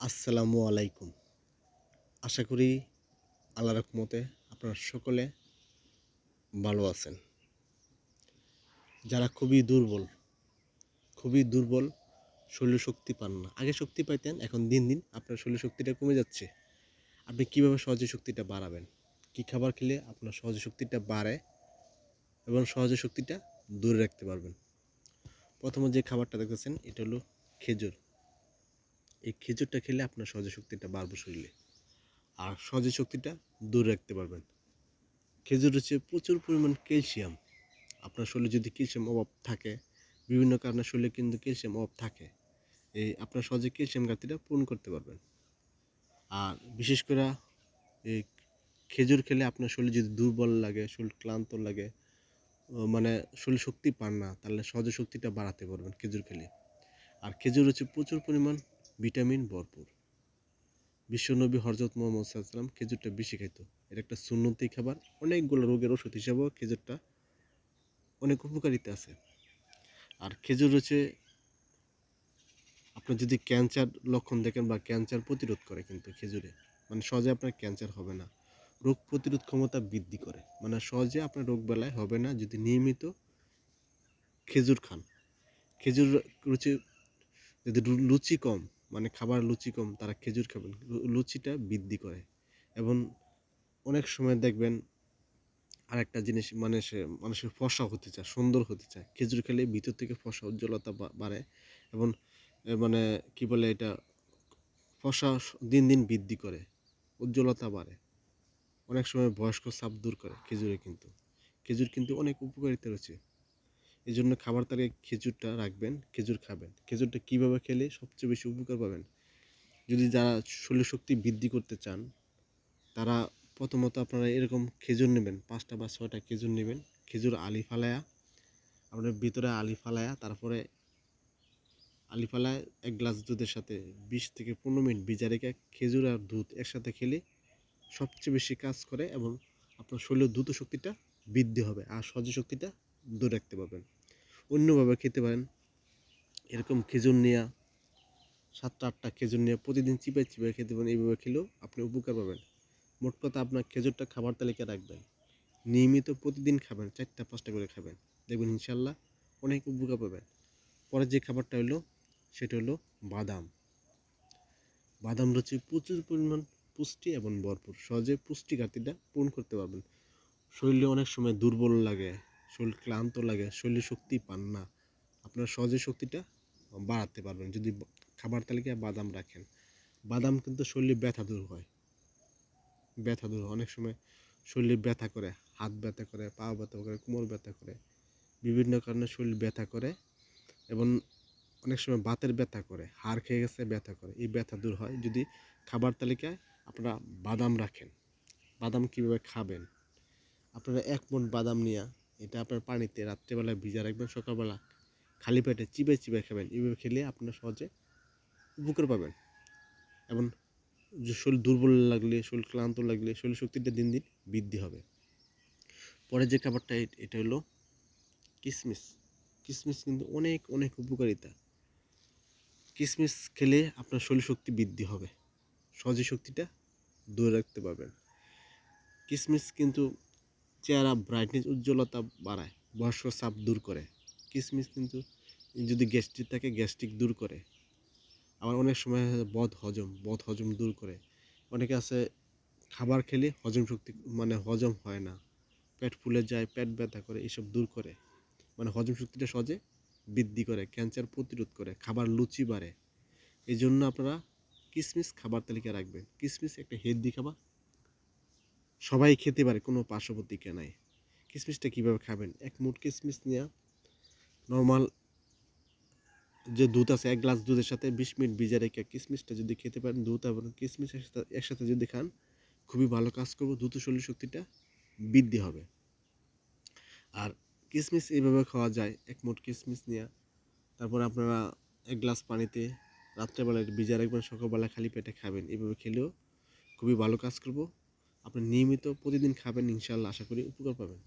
আসসালামু আলাইকুম। আশা করি আল্লাহ রহমতে আপনারা সকলে ভালো আছেন। যারা খুবই দুর্বল খুবই দুর্বল শরীর শক্তি পান না। আগে শক্তি পাইতেন, এখন দিন দিন আপনার শরীর শক্তিটা কমে যাচ্ছে। আপনি কীভাবে সহজে শক্তিটা বাড়াবেন? কি খাবার খেলে আপনার সহজে শক্তিটা বাড়ে এবং সহজে শক্তিটা দূরে রাখতে পারবেন? প্রথমে যে খাবারটা দেখতেছেন, এটা হলো খেজুর। এই খেজুরটা খেলে আপনার সহজে শক্তিটা বাড়বে শরীরে। আর সহজে শক্তিটা দূর রাখতে পারবেন। খেজুর হচ্ছে প্রচুর পরিমাণ ক্যালসিয়াম। আপনার শরীরে যদি ক্যালসিয়াম অভাব থাকে, বিভিন্ন কারণে শরীরে কিন্তু ক্যালসিয়াম অভাব থাকে, এই আপনার সহজে ক্যালসিয়াম ঘাটতিটা পূরণ করতে পারবেন। আর বিশেষ করে এই খেজুর খেলে আপনার শরীর যদি দুর্বল লাগে, শরীর ক্লান্ত লাগে মানে শরীর শক্তি পান না, তাহলে সহজে শক্তিটা বাড়াতে পারবেন খেজুর খেলে। আর খেজুর হচ্ছে প্রচুর পরিমাণ ভিটামিন ভরপুর। বিশ্বনবী হরজত মোহাম্মদ সাল্লাম খেজুরটা বেশি খাইতো। এটা একটা সুন্নতি খাবার, অনেকগুলো রোগের ওষুধ হিসাবেও খেজুরটা অনেক উপকারিতা আছে। আর খেজুর হচ্ছে আপনার যদি ক্যান্সার লক্ষণ দেখেন বা ক্যান্সার প্রতিরোধ করে কিন্তু খেজুরে মানে সহজে আপনার ক্যান্সার হবে না। রোগ প্রতিরোধ ক্ষমতা বৃদ্ধি করে। মানে সহজে আপনার রোগ বেলায় হবে না যদি নিয়মিত খেজুর খান। খেজুর রুচি যদি লুচি কম মানে খাবার লুচি কম, তারা খেজুর খাবেন। লুচিটা বৃদ্ধি করে। এবং অনেক সময় দেখবেন আরেকটা জিনিস মানে সে মানুষের ফসা হতে চায়, সুন্দর হতে চায়। খেজুর খেলে ভিতর থেকে ফসা উজ্জ্বলতা বাড়ে এবং মানে কি বলে এটা, ফসা দিন দিন বৃদ্ধি করে, উজ্জ্বলতা বাড়ে। অনেক সময় বয়স্ক চাপ দূর করে খেজুরে কিন্তু। খেজুর কিন্তু অনেক উপকারিতা রয়েছে। এই জন্য খাবার তালিকায় খেজুরটা রাখবেন, খেজুর খাবেন। খেজুরটা কীভাবে খেলে সবচেয়ে বেশি উপকার পাবেন? যদি যারা শরীর শক্তি বৃদ্ধি করতে চান, তারা প্রথমত আপনারা এরকম খেজুর নেবেন, পাঁচটা বা ছয়টা খেজুর নেবেন। খেজুর আলি ফালায়া আপনার ভিতরে আলি ফালায়া তারপরে আলি ফালায় এক গ্লাস দুধের সাথে বিশ থেকে পনেরো মিনিট ভিজা রেখে খেজুর আর দুধ একসাথে খেলে সবচেয়ে বেশি কাজ করে এবং আপনার শরীরের দ্রুত শক্তিটা বৃদ্ধি হবে আর সহ্য শক্তিটা ধরে রাখতে পারবেন। অন্যভাবে খেতে পারেন। এরকম খেজুর নেওয়া সাতটা, আটটা খেজুর নিয়ে প্রতিদিন চিপে চিপে খেতে পারেন। এইভাবে খেলেও আপনি উপকার পাবেন। মোট কথা আপনার খেজুরটা খাবার তালিকায় রাখবেন। নিয়মিত প্রতিদিন খাবেন, চারটা, পাঁচটা করে খাবেন। দেখবেন ইনশাল্লাহ অনেক উপকার পাবেন। পরে যে খাবারটা হলো, সেটা হলো বাদাম। বাদাম রয়েছে প্রচুর পরিমাণ পুষ্টি এবং ভরপুর। সহজে পুষ্টি ঘাটতিটা পূরণ করতে পারবেন। শরীরে অনেক সময় দুর্বল লাগে। শরীর ক্লান্ত লাগে, শরীরে শক্তি পান না, আপনার সহজে শক্তিটা বাড়াতে পারবেন। যদি খাবার তালিকায় বাদাম রাখেন, বাদাম কিন্তু শরীরে ব্যথা দূর হয়, ব্যথা দূর অনেক সময় শরীরে ব্যথা করে, হাত ব্যথা করে, পা ব্যথা করে, কোমর ব্যথা করে, বিভিন্ন কারণে শরীর ব্যথা করে এবং অনেক সময় বাতের ব্যথা করে, হাড় খেয়ে গেছে, ব্যথা করে, এই ব্যথা দূর হয়। যদি খাবার তালিকায় আপনারা বাদাম রাখেন, বাদাম কীভাবে খাবেন? আপনারা এক মুঠ বাদাম নিয়ে এটা আপনার পানিতে রাত্রেবেলায় ভিজা রাখবেন, সকালবেলা খালি পেটে চিবে চিবে খাবেন। এইভাবে খেলে আপনার সহজে উপকার পাবেন। এবং শরীর দুর্বল লাগলে, শরীর ক্লান্ত লাগলে, শরীর শক্তিটা দিন দিন বৃদ্ধি হবে। পরে যে খাবারটা, এটা হলো কিশমিশ কিশমিশ কিন্তু অনেক অনেক উপকারিতা। কিশমিশ খেলে আপনার শরীর শক্তি বৃদ্ধি হবে। সহজে শক্তিটা দূরে রাখতে পারবেন। কিশমিশ কিন্তু চেহারা ব্রাইটনেস উজ্জ্বলতা বাড়ায়, বয়স্ক চাপ দূর করে। কিশমিশ কিন্তু যদি গ্যাস্ট্রিক থাকে গ্যাস্ট্রিক দূর করে। আবার অনেক সময় বদ হজম বদ হজম দূর করে। অনেকে আছে খাবার খেলে হজম শক্তি মানে হজম হয় না। পেট ফুলে যায়, পেট ব্যথা করে, এসব দূর করে। মানে হজম শক্তিটা সহজে বৃদ্ধি করে ক্যান্সার প্রতিরোধ করে, খাবার লুচি বাড়ে। এই জন্য আপনারা কিশমিশ খাবার তালিকায় রাখবেন। কিশমিশ একটা হেলদি খাবার সবাই খেতে পারে, কোনো পার্শ্ববর্তীকে নাই। কিশমিশটা কীভাবে খাবেন? এক মুঠ কিশমিশ নিয়ে নর্মাল যে দুধ আছে, এক গ্লাস দুধের সাথে বিশ মিনিট ভিজা রেখে কিশমিশটা যদি খেতে পারেন, দুধ এবং কিশমিশ একসাথে যদি খান, খুবই ভালো কাজ করব, দ্রুত শরীর শক্তিটা বৃদ্ধি হবে। আর কিশমিশ এইভাবে খাওয়া যায়, এক মুঠ কিশমিশ নিয়ে। তারপর আপনারা এক গ্লাস পানিতে রাত্রেবেলায় ভিজা রাখবেন, সকালবেলা খালি পেটে খাবেন। এইভাবে খেলেও খুবই ভালো কাজ করব। আপনি নিয়মিত প্রতিদিন খাবেন ইনশাল্লাহ আশা করি উপকার পাবেন।